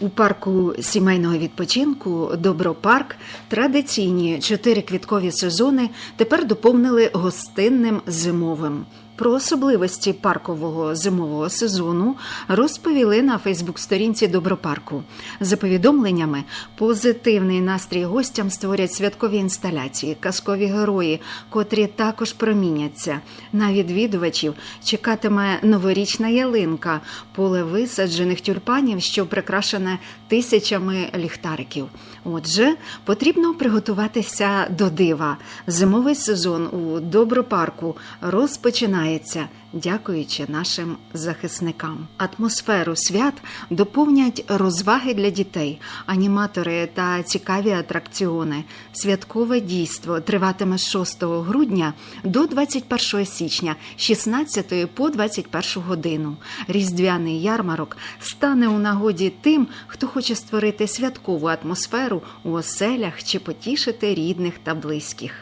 У парку сімейного відпочинку Добропарк традиційні чотири квіткові сезони тепер доповнили гостинним зимовим. Про особливості паркового зимового сезону розповіли на Фейсбук-сторінці Добропарку. За повідомленнями, позитивний настрій гостям створять святкові інсталяції, казкові герої, котрі також проміняться. На відвідувачів чекатиме новорічна ялинка, поле висаджених тюльпанів, що прикрашене тисячами ліхтариків. Отже, потрібно приготуватися до дива. Зимовий сезон у Добропарку розпочинається, дякуючи нашим захисникам. Атмосферу свят доповнять розваги для дітей, аніматори та цікаві атракціони. Святкове дійство триватиме з 6 грудня до 21 січня, з 16 по 21 годину. Різдвяний ярмарок стане у нагоді тим, хто хоче створити святкову атмосферу у оселях чи потішити рідних та близьких.